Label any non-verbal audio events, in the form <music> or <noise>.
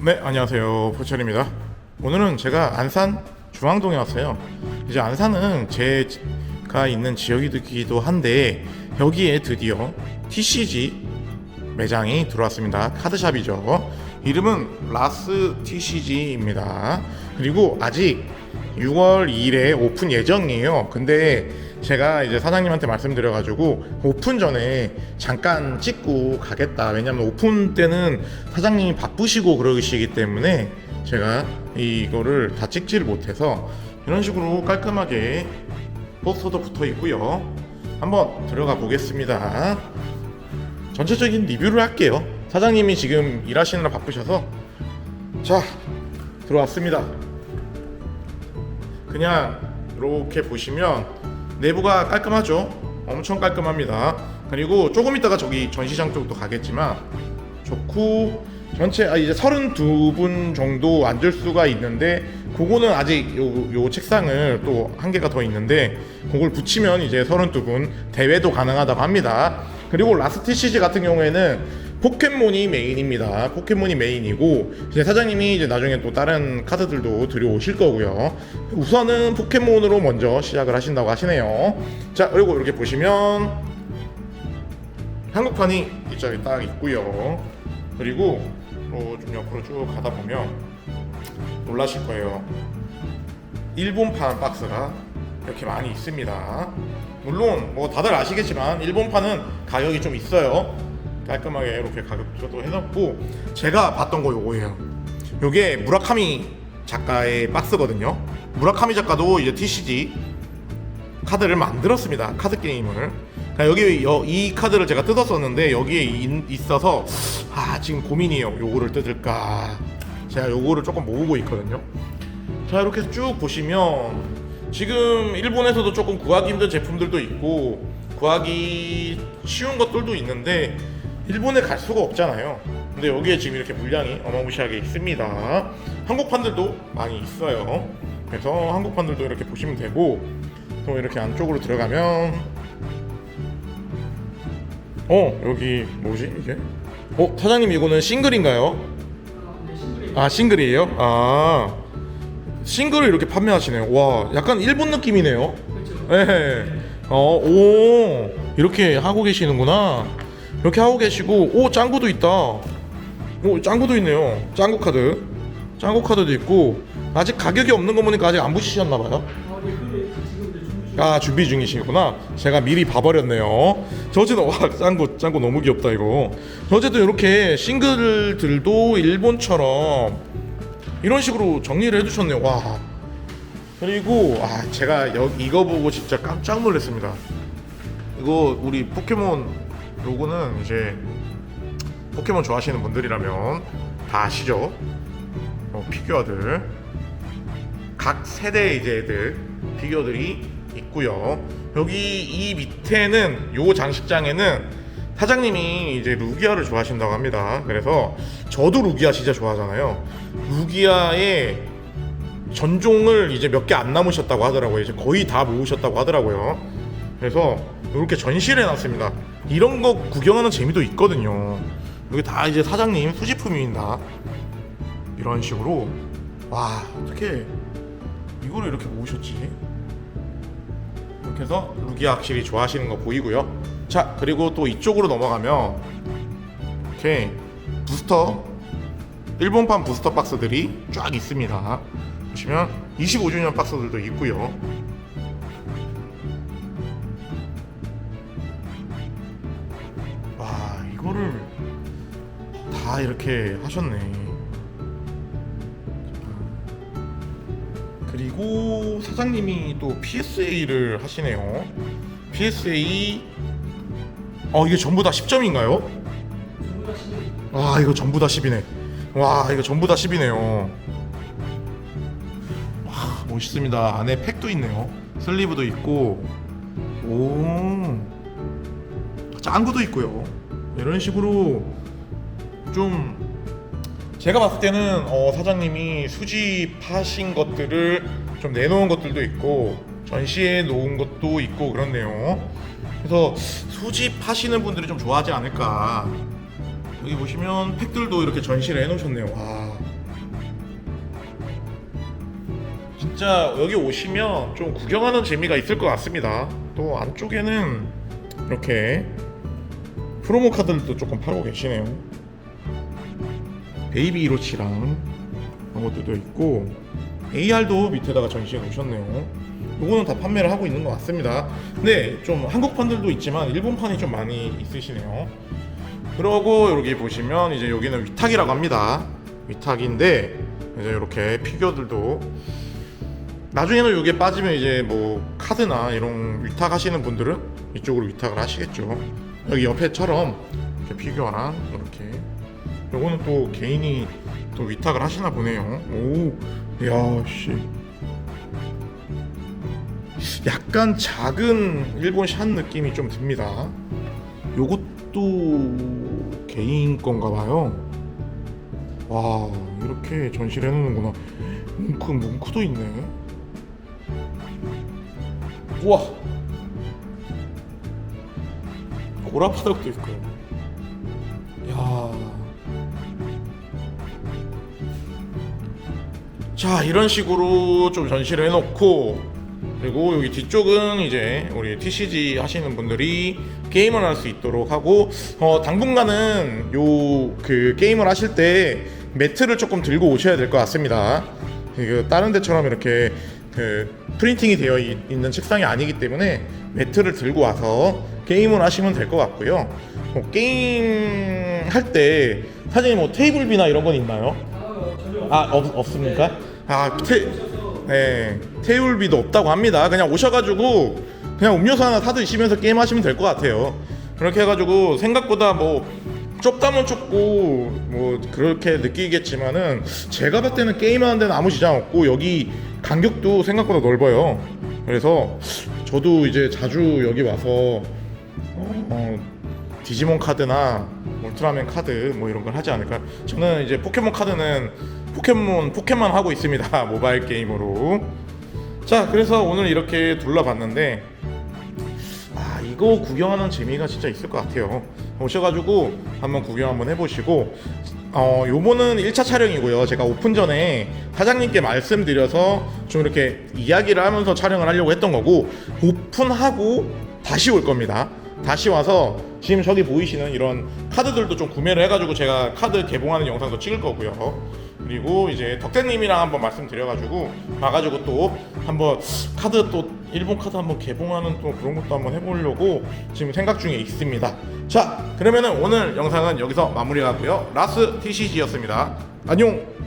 네, 안녕하세요. 포철입니다. 오늘은 제가 안산 중앙동에 왔어요. 이제 안산은 제가 있는 지역이기도 한데 여기에 드디어 TCG 매장이 들어왔습니다. 카드샵이죠. 이름은 라스 TCG입니다. 그리고 아직 6월 2일에 오픈 예정이에요. 근데 제가 이제 사장님한테 말씀드려가지고 오픈 전에 잠깐 찍고 가겠다. 왜냐면 오픈 때는 사장님이 바쁘시고 그러시기 때문에 제가 이거를 다 찍지를 못해서 이런 식으로 깔끔하게 포스터도 붙어 있고요. 한번 들어가 보겠습니다. 전체적인 리뷰를 할게요. 사장님이 지금 일하시느라 바쁘셔서 자 들어왔습니다. 그냥 이렇게 보시면 내부가 깔끔하죠. 엄청 깔끔합니다. 그리고 조금 있다가 저기 전시장 쪽도 가겠지만 좋고 전체 아 이제 32분 정도 앉을 수가 있는데 그거는 아직 요, 요 책상을 또 한 개가 더 있는데 그걸 붙이면 이제 32분 대회도 가능하다고 합니다. 그리고 라스트 시즈 같은 경우에는 포켓몬이 메인입니다. 포켓몬이 메인이고 이제 사장님이 이제 나중에 또 다른 카드들도 들여오실 거고요. 우선은 포켓몬으로 먼저 시작을 하신다고 하시네요. 자 그리고 이렇게 보시면 한국판이 이쪽에 딱 있고요. 그리고 또좀 옆으로 쭉 가다 보면 놀라실 거예요. 일본판 박스가 이렇게 많이 있습니다. 물론 뭐 다들 아시겠지만 일본판은 가격이 좀 있어요. 깔끔하게 이렇게 가격도 해놓고 제가 봤던 거 요거예요. 요게 무라카미 작가의 박스거든요. 무라카미 작가도 이제 TCG 카드를 만들었습니다. 카드 게임을. 그러니까 여기 여- 이 카드를 제가 뜯었었는데 여기에 인- 있어서 아 지금 고민이에요. 요거를 뜯을까. 제가 요거를 조금 모으고 있거든요. 자 이렇게 쭉 보시면 지금 일본에서도 조금 구하기 힘든 제품들도 있고 구하기 쉬운 것들도 있는데 일본에 갈 수가 없잖아요. 근데 여기에 지금 이렇게 물량이 어마무시하게 있습니다. 한국판들도 많이 있어요. 그래서 한국판들도 이렇게 보시면 되고 또 이렇게 안쪽으로 들어가면 어 여기 뭐지 이게? 어 사장님 이거는 싱글인가요? 아 싱글이에요? 아 싱글을 이렇게 판매하시네요. 와 약간 일본 느낌이네요. 네. 어 오 이렇게 하고 계시는구나. 이렇게 하고 계시고 오 짱구도 있다. 오 짱구도 있네요. 짱구 카드. 짱구 카드도 있고 아직 가격이 없는 거 보니까 아직 안 붙이셨나 봐요. 아 준비 중이시구나. 제가 미리 봐버렸네요. 저 어쨌든 와 짱구 짱구 너무 귀엽다 이거. 저 어쨌든 이렇게 싱글들도 일본처럼 이런 식으로 정리를 해주셨네요. 와. 그리고 아 제가 여, 이거 보고 진짜 깜짝 놀랐습니다. 이거 우리 포켓몬 로고는 이제 포켓몬 좋아하시는 분들이라면 다 아시죠? 어, 피규어들 각 세대 이제 애들 피규어들이 있고요. 여기 이 밑에는 요 장식장에는 사장님이 이제 루기아를 좋아하신다고 합니다. 그래서 저도 루기아 진짜 좋아하잖아요. 루기아의 전종을 이제 몇 개 안 남으셨다고 하더라고요. 이제 거의 다 모으셨다고 하더라고요. 그래서 이렇게 전시를 해놨습니다. 이런 거 구경하는 재미도 있거든요. 여기 다 이제 사장님 수집품입니다. 이런 식으로 와 어떻게 이거를 이렇게 모으셨지? 이렇게 해서 루기아 확실히 좋아하시는 거 보이고요. 자 그리고 또 이쪽으로 넘어가면 이렇게 부스터 일본판 부스터 박스들이 쫙 있습니다. 보시면 25주년 박스들도 있고요. 거를 다 이렇게 하셨네. 그리고 사장님이 또 PSA를 하시네요. PSA 어 이게 전부 다 10점인가요? 와 이거 전부 다 10이네. 와 이거 전부 다 10이네요. 와 멋있습니다. 안에 팩도 있네요. 슬리브도 있고 오 짱구도 있고요. 이런 식으로 좀 제가 봤을 때는 어, 사장님이 수집하신 것들을 좀 내놓은 것들도 있고 전시해 놓은 것도 있고 그렇네요. 그래서 수집하시는 분들이 좀 좋아하지 않을까 여기 보시면 팩들도 이렇게 전시를 해놓으셨네요. 와. 진짜 여기 오시면 좀 구경하는 재미가 있을 것 같습니다. 또 안쪽에는 이렇게 프로모 카드들도 조금 팔고 계시네요. 베이비 이로치랑 그런 것들도 있고 AR도 밑에다가 전시해 놓으셨네요. 요거는 다 판매를 하고 있는 것 같습니다. 근데 좀 한국판들도 있지만 일본판이 좀 많이 있으시네요. 그러고 여기 보시면 이제 여기는 위탁이라고 합니다. 위탁인데 이제 이렇게 피규어들도 나중에는 이게 빠지면 이제 뭐 카드나 이런 위탁하시는 분들은 이쪽으로 위탁을 하시겠죠. 여기 옆에처럼 이렇게 피규어랑 이렇게 요거는 또 개인이 또 위탁을 하시나 보네요. 오, 야 씨. 약간 작은 일본 샷 느낌이 좀 듭니다. 요것도 개인 건가 봐요. 와, 이렇게 전시를 해놓는구나. 뭉크, 뭉크도 있네. 우와! 고라파덕도 있고. 야 자, 이런 식으로 좀 전시를 해놓고, 그리고 여기 뒤쪽은 이제 우리 TCG 하시는 분들이 게임을 할 수 있도록 하고 어 당분간은 요 그 게임을 하실 때 매트를 조금 들고 오셔야 될 것 같습니다. 그 다른 데처럼 이렇게 그 프린팅이 되어 있- 있는 책상이 아니기 때문에 매트를 들고 와서 게임을 하시면 될 것 같고요. 뭐 게임 할 때 사장님 뭐 테이블비나 이런 건 있나요? 아 없, 없습니까? 아 테, 네 테이블비도 없다고 합니다. 그냥 오셔가지고 그냥 음료수 하나 사 드시면서 게임 하시면 될 것 같아요. 그렇게 해가지고 생각보다 뭐 좁다면 좁고 뭐 그렇게 느끼겠지만은 제가 봤을 때는 게임하는 데는 아무 지장 없고 여기 간격도 생각보다 넓어요. 그래서 저도 이제 자주 여기 와서 어, 디지몬 카드나 울트라맨 카드 뭐 이런 걸 하지 않을까. 저는 이제 포켓몬 카드는 포켓몬 포켓만 하고 있습니다. <laughs> 모바일 게임으로. 자, 그래서 오늘 이렇게 둘러봤는데 아 이거 구경하는 재미가 진짜 있을 것 같아요. 오셔가지고 한번 구경 한번 해보시고 어 요거는 1차 촬영이고요. 제가 오픈 전에 사장님께 말씀드려서 좀 이렇게 이야기를 하면서 촬영을 하려고 했던 거고 오픈하고 다시 올 겁니다. 다시 와서 지금 저기 보이시는 이런 카드들도 좀 구매를 해가지고 제가 카드 개봉하는 영상도 찍을 거고요. 그리고 이제 덕대님이랑 한번 말씀드려가지고 와가지고 또 한번 카드 또 일본 카드 한번 개봉하는 또 그런 것도 한번 해보려고 지금 생각 중에 있습니다. 자 그러면은 오늘 영상은 여기서 마무리하고요. 라스 TCG였습니다. 안녕.